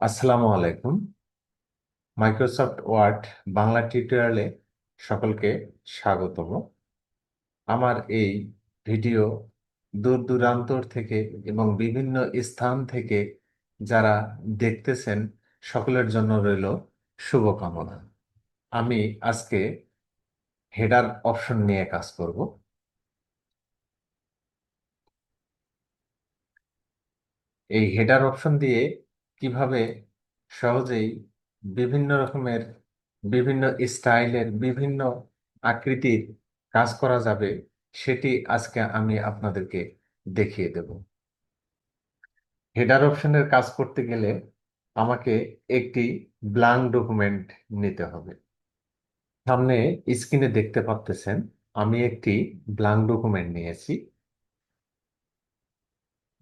আসসালামু আলাইকুম। Microsoft word Bangla টিউটোরিয়ালে সকলকে স্বাগতম। আমার এই ভিডিও দূর দূরান্তর থেকে এবং বিভিন্ন স্থান থেকে যারা দেখতেছেন সকলের জন্য রইল শুভকামনা। আমি আজকে হেডার অপশন নিয়ে কাজ করব। এই হেডার অপশন দিয়ে কীভাবে সহজেই বিভিন্ন রকমের, বিভিন্ন স্টাইলের, বিভিন্ন আকৃতির কাজ করা যাবে, সেটি আজকে আমি আপনাদেরকে দেখিয়ে দেব। হেডার অপশনের কাজ করতে গেলে আমাকে একটি ব্লাঙ্ক ডকুমেন্ট নিতে হবে। সামনে স্ক্রিনে দেখতে পাচ্ছেন আমি একটি ব্লাঙ্ক ডকুমেন্ট নিয়েছি।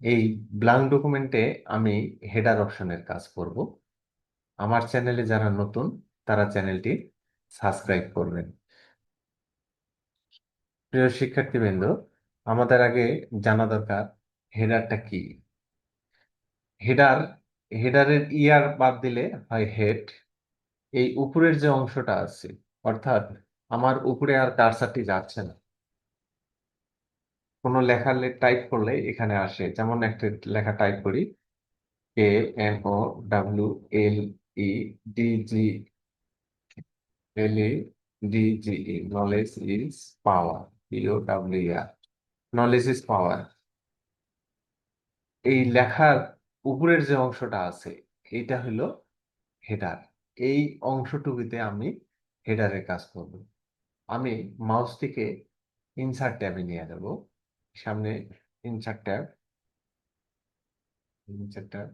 এই ব্লাঙ্ক ডকুমেন্টে আমি হেডার অপশনের কাজ করব। আমার চ্যানেলে যারা নতুন, তারা চ্যানেলটি সাবস্ক্রাইব করবেন। প্রিয় শিক্ষার্থীবৃন্দ, আমাদের আগে জানা দরকার হেডারটা কি? হেডার হেডারের ইয়ার বাদ দিলে হয় হেড এই উপরের যে অংশটা আছে, অর্থাৎ আমার উপরে আর কারসারটি যাচ্ছে না। কোনো লেখা টাইপ করলে এখানে আসে। যেমন একটা লেখা টাইপ করি। K N O W L E D G L E D G E knowledge is power P O W R knowledge is power এই লেখার উপরের যে অংশটা আছে এটা হলো হেডার এই অংশটুকুতে আমি হেডারের কাজ করব। আমি মাউসটিকে ইনসার্ট ট্যাবে নিয়ে যাব। সামনে ইনসার্ট ট্যাব ইনসার্ট ট্যাব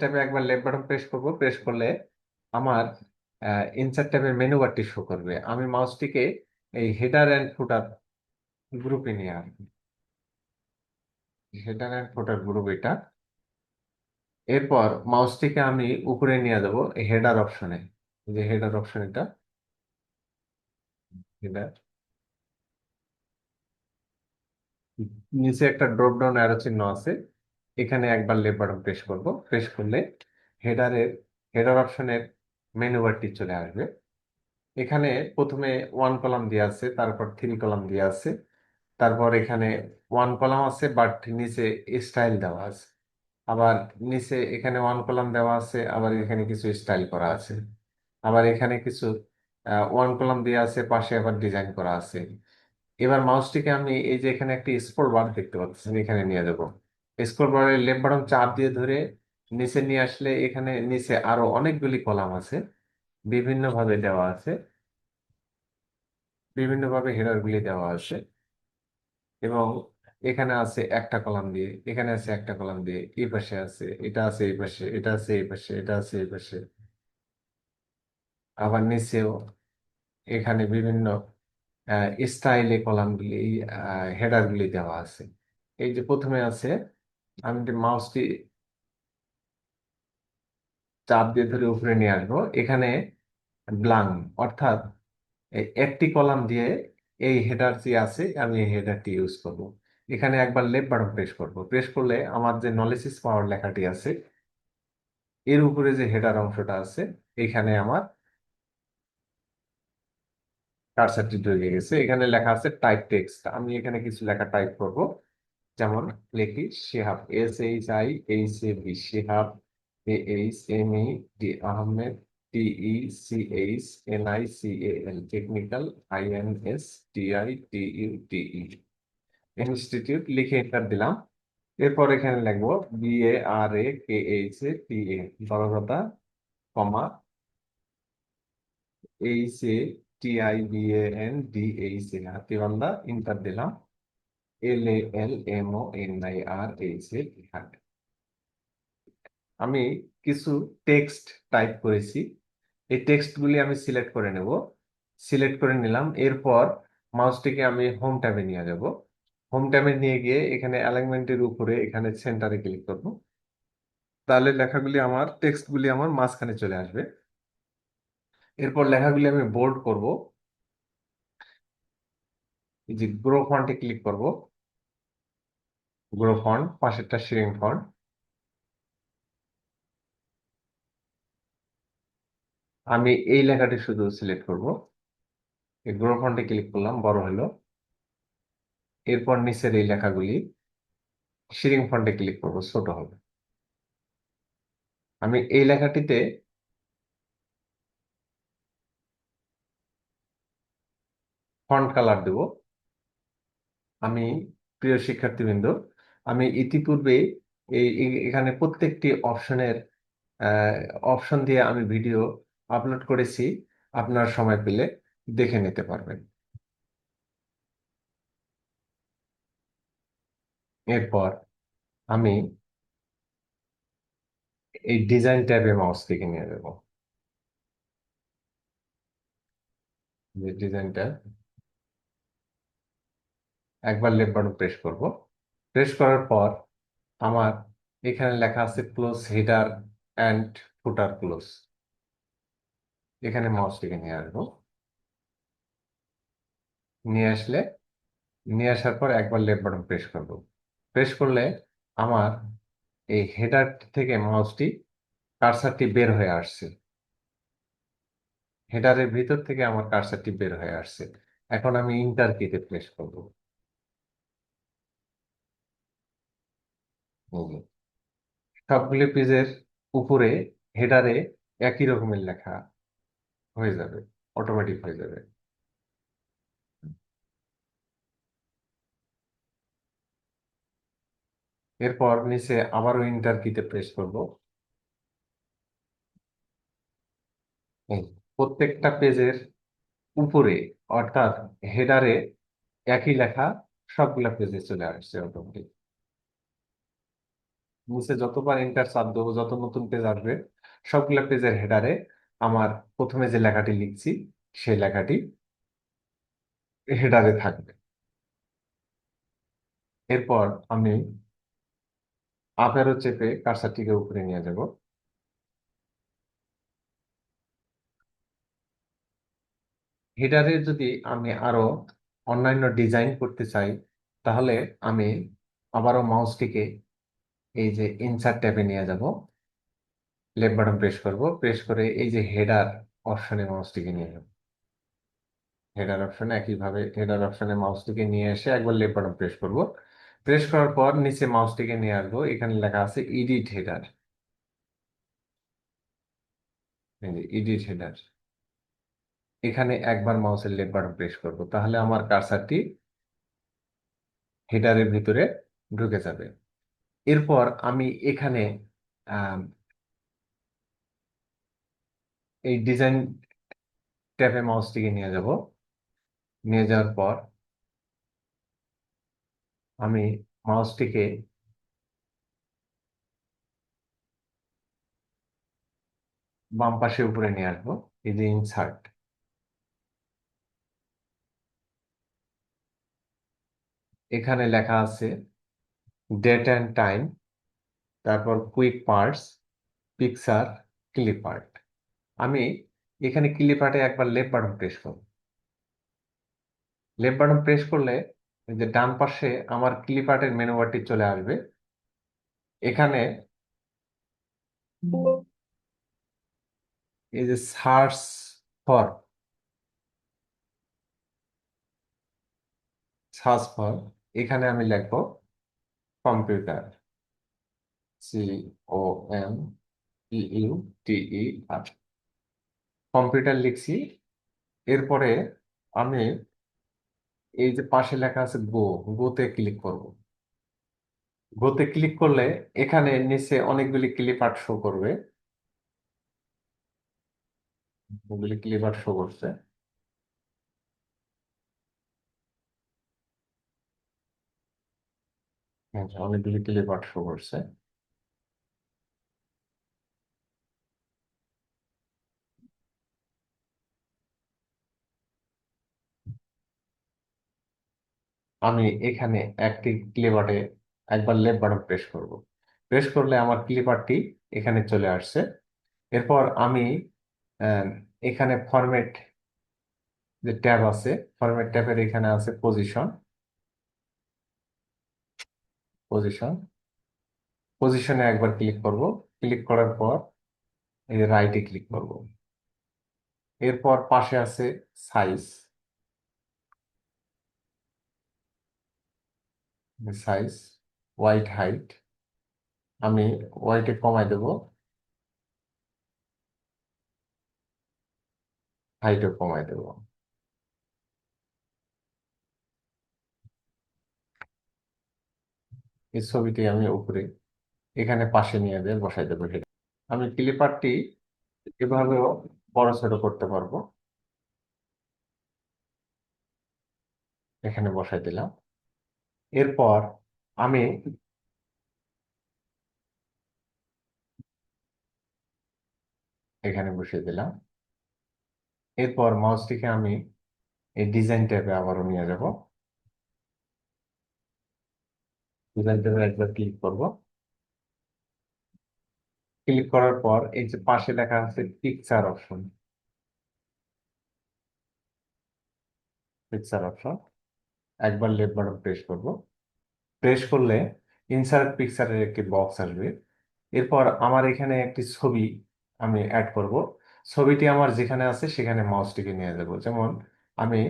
ট্যাবে একবার লেফট বাটন প্রেস করব প্রেস করলে আমার ইনসার্ট ট্যাবের মেনু বারটি শো করবে। আমি মাউসটিকে এই হেডার অ্যান্ড ফুটার গ্রুপে নিয়ে আসব। হেডার অ্যান্ড ফুটার গ্রুপ এটা। এরপর মাউসটিকে আমি উপরে নিয়ে যাব হেডার অপশনে যে হেডার অপশন এটা। হেডার নিচে একটা ড্রপ ডাউন অ্যারো চিহ্ন আছে। এখানে একবার লেফট বাটন প্রেস করব। প্রেস করলে হেডারের হেডার অপশনের মেনু বারটি চলে আসবে। এখানে প্রথমে ওয়ান কলাম দিয়ে আছে, তারপর থ্রি কলাম দিয়ে আছে, তারপর এখানে ওয়ান কলাম আছে বাট নিচে স্টাইল দেওয়া আছে। আবার নিচে এখানে ওয়ান কলাম দেওয়া আছে, আবার এখানে কিছু স্টাইল করা আছে। আবার এখানে কিছু ওয়ান কলাম দিয়ে আছে, পাশে আবার ডিজাইন করা আছে। এবার মাউসটিকে আমি এই যে এখানে একটি স্ক্রল বার দেখতে পাচ্ছি এখানে নিয়ে যাব। স্ক্রল বারের লেফট বাটন চাপ দিয়ে ধরে নিচে নিয়ে আসলে এখানে নিচে আরও অনেকগুলি কলাম আছে বিভিন্ন ভাবে দেওয়া আছে বিভিন্ন ভাবে হেডার গুলি দেওয়া আছে এবং এখানে আছে একটা কলাম দিয়ে, এখানে আছে একটা কলাম দিয়ে, এই পাশে আছে, এটা আছে এই পাশে, এটা আছে এই পাশে, এটা আছে এই পাশে। আবার নিচেও এখানে বিভিন্ন স্টাইলে কলামগুলি হেডারগুলি দেওয়া আছে। এই যে প্রথমে আছে, আমি যে মাউসটি চাপ দিয়ে ধরে উপরে নিয়ে আসব, এখানে ব্লাং অর্থাৎ একটি কলাম দিয়ে এই হেডার যে আছে, আমি এই হেডারটি ইউজ করব। এখানে একবার লেফট বাটন প্রেস করব। প্রেস করলে আমার যে নলেসিস পাওয়ার লেখাটি আছে, এর উপরে যে হেডার অংশটা আছে, এখানে আমার কারসারটি ঢুকে গেছে। এখানে লেখা আছে টাইপ টেক্সট আমি এখানে কিছু লেখা টাইপ করব। যেমন লিখি Shihab S H I, H A B Shihab A H M E, D Ahmed, T E C H N I C A L technical I N S T I T U T E. Institute লিখে enter দিলাম। এরপর এখানে লিখব B A R A K H A T A, বড় কথা, comma, H A T I B A N D H A Hatibandha enter দিলাম L A L M O N I R H A আমি কিছু text type করেছি। এই টেক্সটগুলি আমি select করে নেব। সিলেক্ট করে নিলাম। এরপর মাউসটিকে আমি হোম ট্যাবে নিয়ে যাব। হোম ট্যাবে নিয়ে গিয়ে এখানে অ্যালাইনমেন্টের উপরে এখানে সেন্টারে ক্লিক করব। তাহলে লেখাগুলি আমার টেক্সটগুলি আমার মাঝখানে চলে আসবে। এরপর লেখাগুলি আমি বোল্ড করব। এই যে গ্রো ফন্টে ক্লিক করব। গ্রো ফন্ট পাশেরটা শিরিং ফন্ট আমি এই লেখাটি শুধু সিলেক্ট করব। এই গ্রো ফন্টে ক্লিক করলাম, বড় হলো। এরপর নিচের এই লেখাগুলি শিরিং ফন্টে ক্লিক করব, ছোট হবে। আমি এই লেখাটিতে ফন্ট কালার দেব। আমি প্রিয় শিক্ষার্থীবৃন্দ, আমি ইতিপূর্বে এই এখানে প্রত্যেকটি অপশনের অপশন দিয়ে আমি ভিডিও আপলোড করেছি। আপনার সময় পেলে দেখে নিতে পারবেন। এরপর আমি এই ডিজাইন ট্যাবে মাউস থেকে নিয়ে যাব। যে ডিজাইন ট্যাব একবার লেফট বাটন প্রেস করব। প্রেস করার পর আমার এখানে লেখা আছে close header and footer close এখানে মাউস থেকে নিয়ে আসব। নিয়ে আসলে, নিয়ে আসার পর একবার লেফট বাটন প্রেস করব। প্রেস করলে আমার এই হেডার থেকে মাউসটি কার্সারটি বের হয়ে আসছে। হেডারের ভিতর থেকে আমার কার্সারটি বের হয়ে আসছে। এখন আমি ইন্টার কিতে প্রেস করব। সবগুলি পেজের উপরে হেডারে একই রকমের লেখা হয়ে যাবে অটোমেটিক হয়ে যাবে। এরপর নিচে আবারও ইন্টার কিতে প্রেস করব। প্রত্যেকটা পেজের উপরে, অর্থাৎ হেডারে একই লেখা সবগুলা পেজে চলে আসছে অটোমেটিক নিচে যতবার এন্টার চাপ দেবো যত নতুন পেজ আসবে, সবগুলা পেজের হেডারে আমার প্রথমে যে লেখাটি লিখছি, সেই লেখাটি হেডারে থাকবে। এরপর আমি আপ অ্যারো চেপে কার্সারটিকে উপরে নিয়ে যাব। হেডারে যদি আমি আরও অন্যান্য ডিজাইন করতে চাই, তাহলে আমি আবারও মাউসটিকে এই যে ইনসার্ট ট্যাবে নিয়ে যাব লেফট বাটন প্রেস করব প্রেস করে এই যে হেডার অপশনে মাউসটিকে নিয়ে যাব। হেডার অপশনে একইভাবে হেডার অপশনে মাউসটিকে নিয়ে এসে একবার লেফট বাটন প্রেস করব। প্রেস করার পর নিচে মাউসটিকে নিয়ে আসব, এখানে লেখা আছে ইডিট হেডার ইডিট হেডার এখানে একবার মাউসের লেফট বাটন প্রেস করব, তাহলে আমার কার্সারটি হেডারের ভিতরে ঢুকে যাবে। এরপর আমি এখানে এই ডিজাইন ট্যাবে মাউসটিকে নিয়ে যাব। নিয়ে যাওয়ার পর আমি মাউসটিকে বাম পাশে উপরে নিয়ে আসব, এই যে ইনসার্ট এখানে লেখা আছে ডেট অ্যান্ড টাইম তারপর quick parts picture clip art আমি এখানে ক্লিপ আর্টে একবার লেফট বাটন প্রেস করব। লেফট বাটন প্রেস করলে যে ডান পাশে আমার ক্লিপ আর্টের মেনু বারটি চলে আসবে। এখানে এই যে সার্চ ফর সার্চ ফর এখানে আমি লিখব computer C O M E U T E R computer লিখছি। এরপরে আমি এই যে পাশে লেখা আছে গো গোতে ক্লিক করব। গোতে ক্লিক করলে এখানে নিচে অনেকগুলি ক্লিপ আর্ট শো করবে। ওগুলি ক্লিপ আর্ট শো করছে। আচ্ছা, অনেকগুলি করছে আমি এখানে একটি ক্লিপ আর্টে একবার লেফট বাটন প্রেস করব। প্রেস করলে আমার ক্লিপ আর্টটি এখানে চলে আসছে। এরপর আমি এখানে ফরম্যাট যে ট্যাব আছে ফরম্যাট ট্যাবের এখানে আছে পজিশন পজিশন পজিশনে একবার ক্লিক করব ক্লিক করার পর এই রাইটে ক্লিক করব। এরপর পাশে আছে সাইজ সাইজ হোয়াইট হাইট আমি হোয়াইটে কমাই দেব। হাইটও কমাই দেব। এই ছবিটি আমি উপরে, এখানে পাশে নিয়ে দিয়ে বসাই দেবো আমি ক্লিপারটি এভাবেও বড় ছোট করতে পারব। এখানে বসাই দিলাম। এরপর আমি এখানে বসিয়ে দিলাম। এরপর মাউসটিকে আমি এই ডিজাইন ট্যাবে আবারও নিয়ে যাব। ট্যাবে একবার ক্লিক করব। ক্লিক করার পর এই যে পাশে লেখা আছে পিকচার অপশন পিকচার অপশন একবার লেফট বাটন প্রেস করব। প্রেস করলে ইনসার্ট পিকচারের একটি বক্স আসবে। এরপর আমার এখানে একটি ছবি আমি অ্যাড করব। ছবিটি আমার যেখানে আছে সেখানে মাউসটিকে নিয়ে যাব। যেমন আমি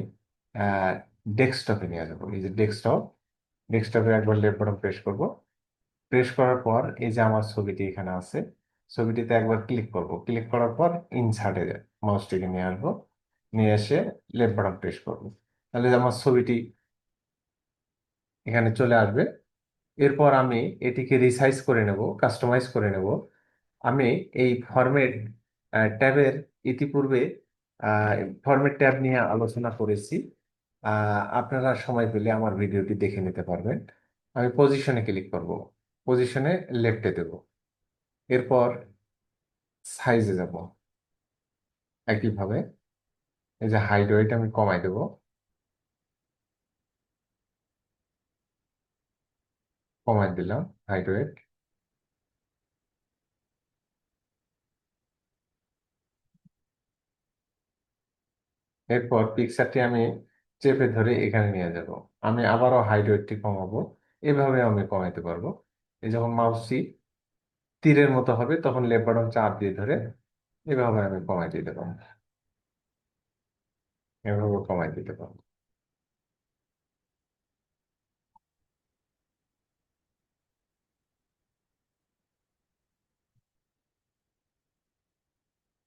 ডেস্কটপে নিয়ে যাব। এই যে ডেস্কটপ ডেস্কটপে একবার লেফট বাটন প্রেস করব। প্রেস করার পর এই যে আমার ছবিটি এখানে আছে, ছবিটিতে একবার ক্লিক করব। ক্লিক করার পর ইনসার্টে মাউসটিকে নিয়ে আসব। নিয়ে এসে লেফট বাটন প্রেস করব। তাহলে আমার ছবিটি এখানে চলে আসবে। এরপর আমি এটিকে রিসাইজ করে নেব কাস্টমাইজ করে নেব। আমি এই ফরম্যাট ট্যাবের ইতিপূর্বে ফরম্যাট ট্যাব নিয়ে আলোচনা করেছি। আপনারা সময় পেলে আমার ভিডিওটি দেখে নিতে পারবেন। আমি পজিশনে ক্লিক করব। পজিশনে লেফটে দেব। এরপর সাইজে যাব। একইভাবে এই যে হাইট ওয়েট আমি কমাই দেব। কমাই দিলাম হাইট ওয়েট এরপর পিকচারটি আমি চেপে ধরে এখানে নিয়ে যাব। আমি আবারও হাইট ওয়েটটি কমাবো। এভাবে আমি কমাইতে পারব। এই যখন মাউসটি তীরের মতো হবে, তখন লেফট বাটন চাপ দিয়ে ধরে এভাবে আমি কমাই দিতে পারব। এভাবে কমাই দিতে পারব।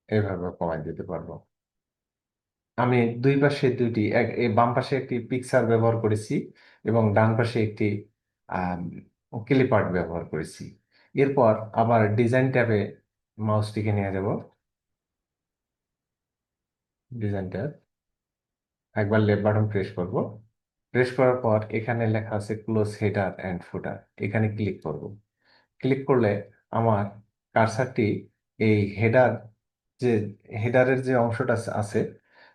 এভাবে কমাই দিতে পারব। আমি দুই পাশে দুইটি, এক বাম পাশে একটি পিকচার ব্যবহার করেছি এবং ডান পাশে একটি ক্লিপার্ট ব্যবহার করেছি। এরপর আবার ডিজাইন ট্যাবে মাউসটিকে নিয়ে যাব। Design tab. একবার লেফট বাটন প্রেস করব। প্রেস করার পর এখানে লেখা আছে ক্লোজ হেডার অ্যান্ড ফুটার এখানে ক্লিক করব। ক্লিক করলে আমার কার্সারটি এই হেডার যে হেডারের যে অংশটা আছে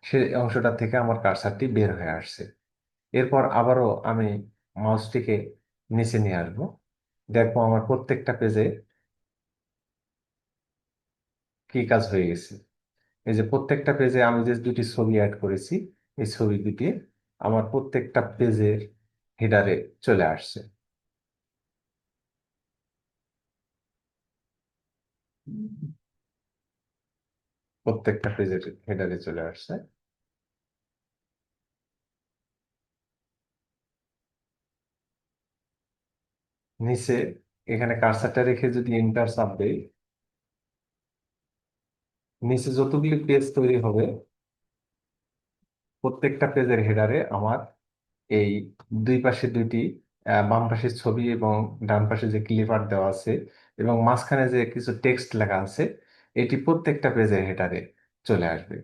সেই অংশটা থেকে আমার কার্সারটি বের হয়ে আসছে। এরপর আবারও আমি মাউসটিকে নিচে নিয়ে আসব। দেখব আমার প্রত্যেকটা পেজে কি কাজ হয়ে গেছে। এই যে প্রত্যেকটা পেজে আমি যে দুটি ছবি অ্যাড করেছি, এই ছবি দুটি আমার প্রত্যেকটা পেজের হেডারে চলে আসছে। প্রত্যেকটা পেজের হেডারে চলে আসছে। নিচে এখানে কার্সারটা রেখে যদি এন্টার চাপ দেই, নিচে যতগুলি পেজ তৈরি হবে, প্রত্যেকটা পেজের হেডারে আমার এই দুই পাশে দুইটি বাম পাশের ছবি এবং ডান পাশে যে ক্লিপার দেওয়া আছে এবং মাঝখানে যে কিছু টেক্সট লেখা আছে এটি প্রত্যেকটা পেজের হেডারে চলে আসবে।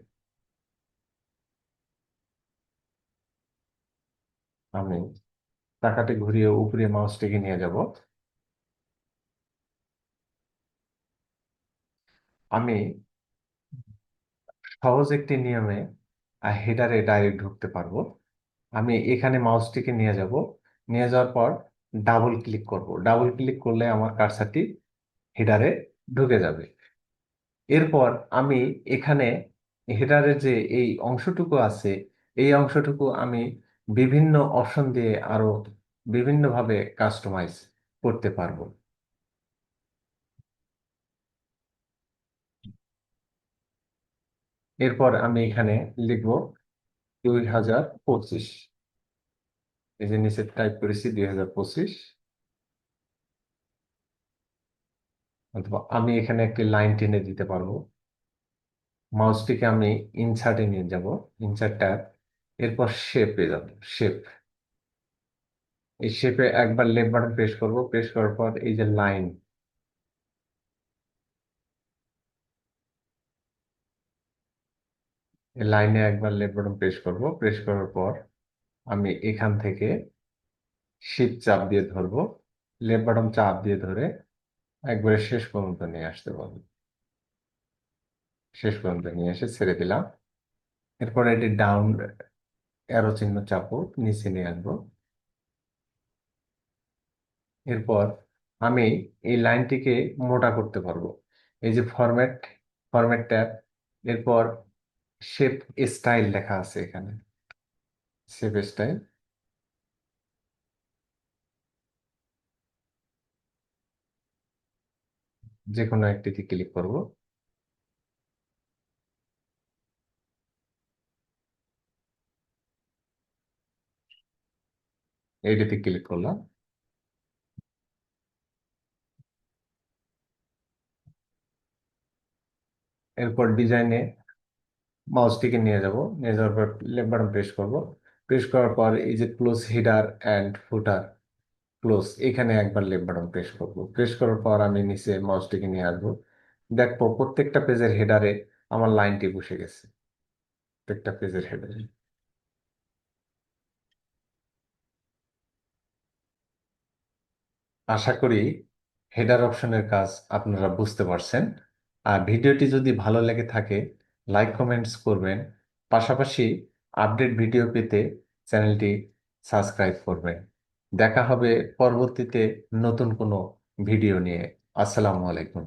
আমি টাকাটি ঘুরিয়ে উপরে মাউসটিকে নিয়ে যাব। আমি সহজ একটি নিয়মে হেডারে ডাইরেক্ট ঢুকতে পারব। আমি এখানে মাউসটিকে নিয়ে যাব। নিয়ে যাওয়ার পর ডাবল ক্লিক করব। ডাবল ক্লিক করলে আমার কার্সারটি হেডারে ঢুকে যাবে। এরপর আমি এখানে হেডারের যে এই অংশটুকু আছে, এই অংশটুকু আমি বিভিন্ন অপশন দিয়ে আরও বিভিন্নভাবে কাস্টমাইজ করতে পারব। এরপর আমি এখানে লিখব দুই হাজার পঁচিশ। এই যে নিচে টাইপ করেছি দুই হাজার পঁচিশ। অথবা আমি এখানে একটি লাইন টেনে দিতে পারব। মাউসটিকে আমি ইনসার্টে নিয়ে যাব। ইনসার্ট ট্যাব এরপর শেপে যাব। শেপ এই শেপে একবার লেফট বাটন প্রেস করব। প্রেস করার পর এই যে লাইন লাইনে একবার লেফট বাটন প্রেস করব। প্রেস করার পর আমি এখান থেকে শিফট চাপ দিয়ে ধরবো। লেফট বাটন চাপ দিয়ে ধরে একবারে শেষ পর্যন্ত নিয়ে আসতে পারব শেষ পর্যন্ত নিয়ে এসে ছেড়ে দিলাম। এরপর এটি ডাউন অ্যারো চিহ্ন চাপো নিচে নিয়ে আসব। এরপর আমি এই লাইনটিকে মোটা করতে পারব। এই যে ফরম্যাট ফরম্যাট ট্যাব, এরপর শেপ স্টাইল লেখা আছে এখানে। শেপ স্টাইল যে কোনো একটিতে ক্লিক করব। এইটিতে ক্লিক করলাম। এরপর ডিজাইনে মাউসটিকে নিয়ে যাব। নিয়ে যাওয়ার পর লেফট বাটন প্রেস করব। প্রেস করার পর এই যে close header and footer close এখানে একবার লেফট বাটন প্রেস করব। প্রেস করার পর আমি নিচে মাউসটিকে নিয়ে আসব। দেখব প্রত্যেকটা পেজের হেডারে আমার লাইনটি বসে গেছে। প্রত্যেকটা পেজের হেডারে আশা করি হেডার অপশনের কাজ আপনারা বুঝতে পারছেন। আর ভিডিওটি যদি ভালো লেগে থাকে লাইক কমেন্টস করবেন। পাশাপাশি আপডেট ভিডিও পেতে চ্যানেলটি সাবস্ক্রাইব করবেন। দেখা হবে পরবর্তীতে নতুন কোনো ভিডিও নিয়ে। আসসালামু আলাইকুম।